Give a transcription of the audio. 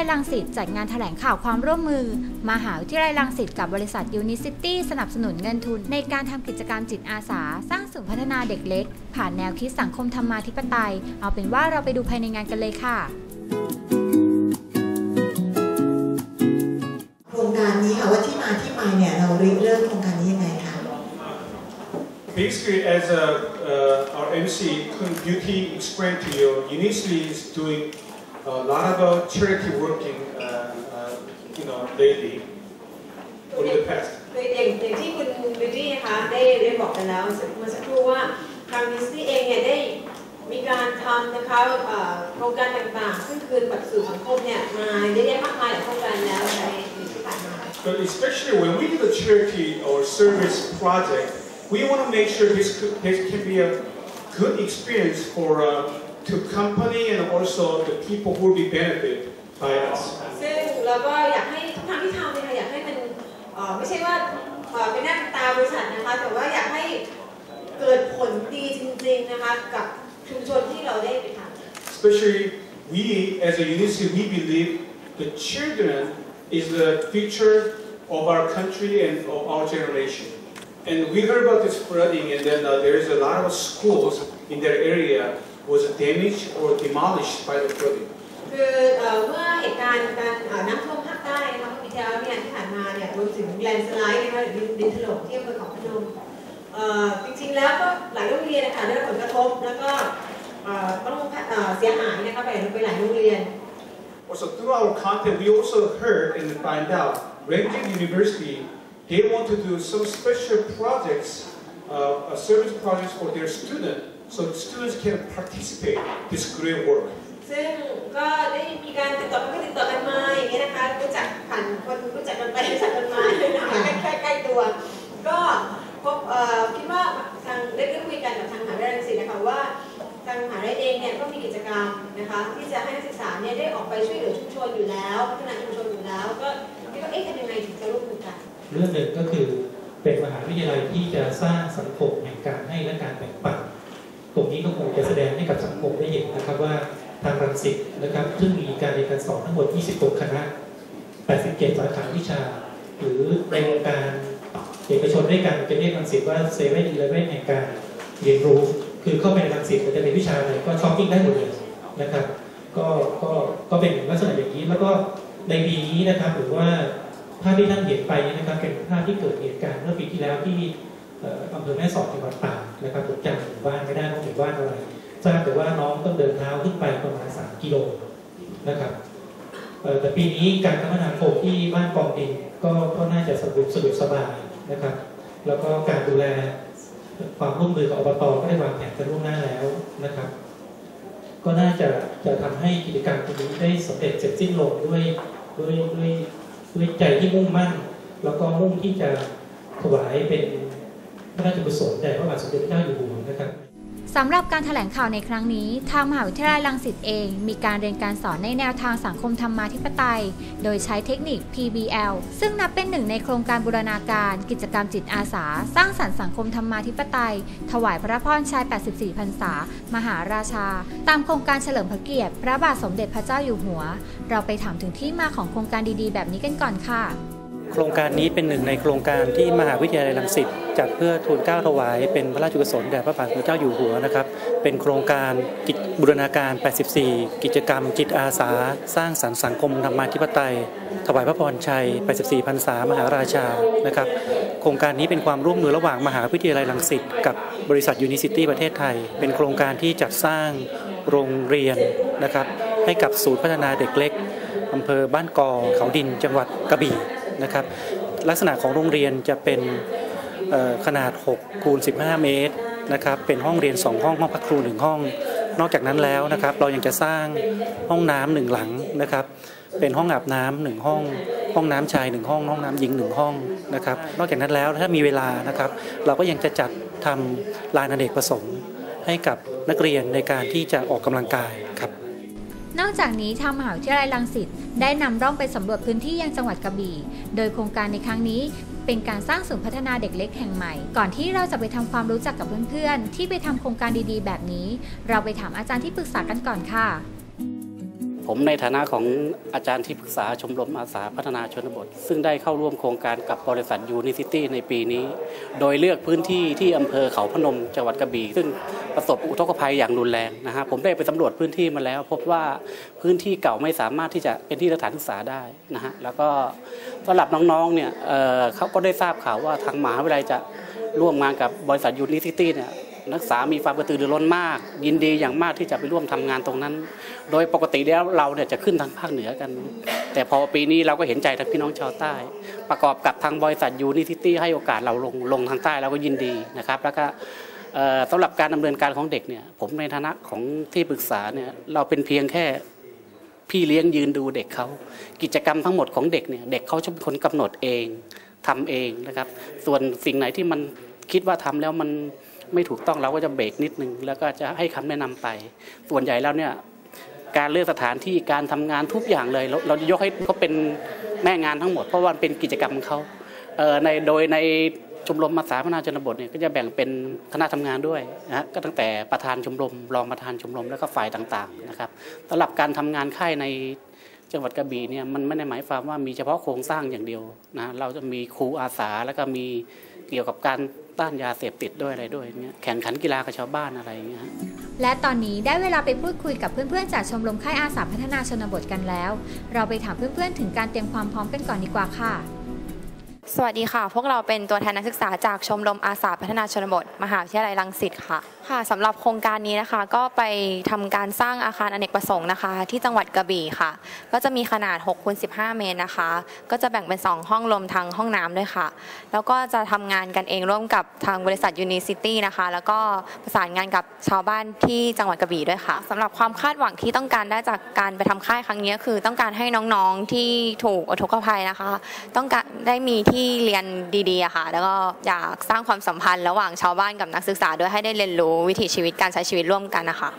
ลัยรังสิตจัดงานแถลงข่าวความร่วมมือ มหาวิทยาลัยรังสิตกับบริษัทยูนิซิตี้สนับสนุนเงินทุน ในการทำกิจกรรมจิตอาสา สร้างศูนย์พัฒนาเด็กเล็ก ผ่านแนวคิดสังคมธรรมาธิปไตย เอาเป็นว่าเราไปดูภายในงานกันเลยค่ะโครงการนี้ค่ะว่าที่มาที่ไปเนี่ยเราริเริ่มโครงการนี้ยังไงคะ Basically, as a, uh, our MC Kun Beauty explained to you, Unisly is doing a lot of uh, charity working, uh, uh, you know, lately, or in the past. คืออย่างอย่างที่คุณบิวตี้นะคะได้ได้บอกกันแล้วเมื่อสักครู่ว่าทางมิสซี่เองเนี่ยได้มีการทำนะคะเอ่อโครงการต่างๆ ซึ่งคืนบัตรสู่สังคมเนี่ยมาเยอะแยะมากมายหลายโครงการแล้วในปีที่ผ่านมา But especially when we do the charity or service project, we want to make sure this, could, this can be a good experience for uh, to company and also the people who will be benefit by us. ซึ่งเราก็อยากให้ทุกครั้งที่ทำเนี่ยค่ะอยากให้มันเอ่อไม่ใช่ว่าเอ่อเป็นหน้าเป็นตาบริษัทนะคะ แต่ว่าอยากให้เกิดผลดีจริงๆนะคะกับชุมชนที่เราได้ไปทำ Especially we as a university, we believe the children is the future of our country and of our generation. And we heard about this flooding and then uh, there is a lot of schools in that area was damaged or demolished by the flooding. คือเอ่อเมื่อเหตุการณ์การเอ่อน้ำท่วมภาคใต้นะคะเมื่อปีที่แล้วเนี่ยที่ผ่านมาเนี่ยรวมถึงแลนด์สไลด์นะคะหรือดินดินถล่มที่อำเภอเขาพนมเอ่อจริงๆแล้วก็หลายโรงเรียนนะคะได้รับผลกระทบแล้วก็เอ่อต้องเอ่อเสียหายนะคะไปไปหลายโรงเรียน Also through our content, we also heard and find out Renjin University, they want to do some special projects, uh, uh, service projects for their students, so students can participate this great work. ซึ่งก็ได้มีการติดต่อกันก็ติดต่อกันมาอย่างเงี้ยนะคะรู้จักผ่านคนรู้จักกันไปรู้จักกันมานะคะใกล้ๆใกล้ตัว ก็พบเอ่อคิดว่าทางได้ได้คุยกันกับทางมหาวิทยาลัยรังสิตนะคะว่าทางมหาวิทยาลัยเองเนี่ยก็มีกิจกรรมนะคะที่จะให้นักศึกษาเนี่ยได้ออกไปช่วยเหลือชุมชนอยู่แล้วพัฒนาชุมชนอยู่แล้ว ก็คิดว่าเอ๊ะทำยังไงถึงจะร่วมมือกันเรื่องหนึ่งก็คือเป็นมหาวิทยาลัยที่จะสร้างสังคมแห่งการให้และการแบ่งปัน ตรงนี้ก็คงจะแสดงให้กับสังคมได้เห็นนะครับว่าทางรังสิตนะครับ ซึ่งมีการเรียนการสอนทั้งหมด 26 คณะ 87 สาขาวิชา หรือในวงการเอกชนด้วยกันจะเรียกรังสิตว่าเซเว่นอีเลเว่นแห่งการเรียนรู้ คือเข้าไปในรังสิตจะเป็นวิชาอะไรก็ช้อปปิ้งได้หมดเลยนะครับ ก็ก็ก็เป็นลักษณะอย่างนี้แล้วก็ในปีนี้นะครับหรือว่าภาพที่ท่านเห็นไปนี่นะครับเป็นภาพที่เกิดเหตุการณ์เมื่อปีที่แล้วที่เอ่ออำเภอแม่สอดจังหวัดตาก นะครับผมจำหมู่บ้านไม่ได้ว่าหมู่บ้านอะไรทราบแต่ว่าน้องต้องเดินเท้าขึ้นไปประมาณ 3 กิโลนะครับแต่ปีนี้การคมนาคมที่บ้านกองดินก็ก็น่าจะสะดวกสะดวกสบายนะครับ แล้วก็การดูแลความร่วมมือกับอบตก็ได้วางแผนกันล่วงหน้าแล้วนะครับ ก็น่าจะจะทำให้กิจกรรมตรงนี้ได้สำเร็จเสร็จสิ้นลงด้วยด้วยด้วยด้วยใจที่มุ่งมั่น แล้วก็มุ่งที่จะถวายเป็น พระราชกุศลแด่พระบาทสมเด็จพระเจ้าอยู่หัวนะครับสำหรับการถแถลงข่าวในครั้งนี้ ทางมหาวิทยาลัยรังสิตเอง มีการเรียนการสอนในแนวทางสังคมธรรมาธิปไตย โดยใช้เทคนิค PBL ซึ่งนับเป็นหนึ่งในโครงการบูรณาการกิจกรรมจิตอาสา สร้างสรรค์สังคมธรรมาธิปไตย ถวายพระพรชัย 84 พรรษา มหาราชา ตามโครงการเฉลิมพระเกียรติ พระบาทสมเด็จพระเจ้าอยู่หัว เราไปถามถึงที่มาของโครงการดีๆ แบบนี้กันก่อนค่ะ โครงการนี้เป็นหนึ่งในโครงการที่มหาวิทยาลัยรังสิต จัดเพื่อทูลเกล้าถวายเป็นพระราชกุศลแด่พระบาทสมเด็จเจ้าอยู่หัวนะครับ เป็นโครงการกิจบูรณาการ 84 กิจกรรม จิตอาสา สร้างสรรค์สังคมธรรมาธิปไตย ถวายพระพรชัย 84พรรษามหาราชานะครับ โครงการนี้เป็นความร่วมมือระหว่างมหาวิทยาลัยรังสิตกับบริษัทยูนิซิตี้ประเทศไทย เป็นโครงการที่จัดสร้างโรงเรียนนะครับ ให้กับศูนย์พัฒนาเด็กเล็กอำเภอบ้านกอเขาดินจังหวัดกระบี่นะครับ ลักษณะของโรงเรียนจะเป็น ขนาด6คูณ15 เมตรนะครับเป็นห้องเรียน 2 ห้องห้องพักครู 1 ห้อง นอกจากนั้นแล้วนะครับเรายังจะสร้างห้องน้ำหนึ่งหลังนะครับเป็นห้องอาบน้ำหนึ่งห้อง ห้องน้ำชายหนึ่งห้อง ห้องน้ำหญิงหนึ่งห้องนะครับนอกจากนั้นแล้วถ้ามีเวลานะครับเราก็ยังจะจัดทำลานอเนกประสงค์ให้กับนักเรียนในการที่จะออกกำลังกายครับ นอกจากนี้ทางมหาวิทยาลัยรังสิตได้นำร่องไปสำรวจพื้นที่ยังจังหวัดกระบี่ โดยโครงการในครั้งนี้เป็นการสร้างศูนย์พัฒนาเด็กเล็กแห่งใหม่ ก่อนที่เราจะไปทำความรู้จักกับเพื่อนๆ ที่ไปทำโครงการดีๆ แบบนี้ เราไปถามอาจารย์ที่ปรึกษากันก่อนค่ะ ผมในฐานะของอาจารย์ที่ปรึกษาชมรมอาสาพัฒนาชนบท ซึ่งได้เข้าร่วมโครงการกับบริษัทยูนิซิตี้ในปีนี้ โดยเลือกพื้นที่ที่อำเภอเขาพนมจังหวัดกระบี่ซึ่งประสบอุทกภัยอย่างรุนแรงนะฮะผมได้ไปสำรวจพื้นที่มาแล้ว พบว่าพื้นที่เก่าไม่สามารถที่จะเป็นที่สถานศึกษาได้นะฮะแล้วก็สำหรับน้องๆเนี่ยเเขาก็ได้ทราบข่าวว่าทางมหาวิทยาลัยจะร่วมงานกับบริษัทยูนิซิตี้เนี่ย นักศึกษามีความกระตือรือร้นมาก ยินดีอย่างมากที่จะไปร่วมทำงานตรงนั้น โดยปกติแล้วเราเนี่ยจะขึ้นทางภาคเหนือกัน แต่พอปีนี้เราก็เห็นใจทางพี่น้องชาวใต้ ประกอบกับทางบริษัทยูนิซิตี้ให้โอกาสเราลงลงทางใต้เราก็ยินดีนะครับ แล้วก็สำหรับการดำเนินการของเด็กเนี่ยผมในฐานะของที่ปรึกษาเนี่ยเราเป็นเพียงแค่พี่เลี้ยงยืนดูเด็กเขากิจกรรมทั้งหมดของเด็กเนี่ยเด็กเขาจะเป็นคนกำหนดเองทำเองนะครับ ส่วนสิ่งไหนที่มันคิดว่าทำแล้วมัน ไม่ถูกต้องเราก็จะเบรกนิดนึง แล้วก็จะให้คำแนะนำไป ส่วนใหญ่แล้วเนี่ยการเลือกสถานที่การทำงานทุกอย่างเลย เราเราจะยกให้เขาเป็นแม่งานทั้งหมด เพราะว่ามันเป็นกิจกรรมของเขาเในโดยในชมรมมาสาพนาชนบทเนี่ยก็จะแบ่งเป็นคณะทำงานด้วยนะฮะก็ตั้งแต่ประธานชมรมรองประธานชมรมแล้วก็ฝ่ายต่างๆนะครับสำหรับการทำงานค่ายในจังหวัดกระบี่เนี่ยมันไม่ได้หมายความว่ามีเฉพาะโครงสร้างอย่างเดียวนะเราจะมีครูอาสาแล้วก็มี เกี่ยวกับการต้านยาเสพติดด้วยอะไรด้วยเนี่ยแข่งขันกีฬากับชาวบ้านอะไรอย่างเงี้ยและตอนนี้ได้เวลาไปพูดคุยกับเพื่อนๆ จากชมรมค่ายอาสาพัฒนาชนบทกันแล้ว เราไปถามเพื่อนๆ ถึงการเตรียมความพร้อมกันก่อนดีกว่าค่ะ สวัสดีค่ะ พวกเราเป็นตัวแทนนักศึกษาจากชมรมอาสาพัฒนาชนบท มหาวิทยาลัยรังสิตค่ะ ค่ะสำหรับโครงการนี้นะคะ ก็ไปทำการสร้างอาคารอเนกประสงค์นะคะ ที่จังหวัดกระบี่ค่ะ ก็จะมีขนาด6คูณ15 เมตรนะคะ ก็จะแบ่งเป็น 2 ห้องรวมทั้งห้องน้ำด้วยค่ะ แล้วก็จะทำงานกันเองร่วมกับทางบริษัทยูนิซิตี้นะคะ แล้วก็ประสานงานกับชาวบ้านที่จังหวัดกระบี่ด้วยค่ะสำหรับความคาดหวังที่ต้องการได้จากการไปทำค่ายครั้งนี้คือ ต้องการให้น้องๆที่ถูกอุทกภัยนะคะ ต้องการได้มีที่เรียนดีๆค่ะ แล้วก็อยากสร้างความสัมพันธ์ระหว่างชาวบ้านกับนักศึกษาด้วยให้ได้เรียนรู้วิถีชีวิตการใช้ชีวิตร่วมกันนะคะ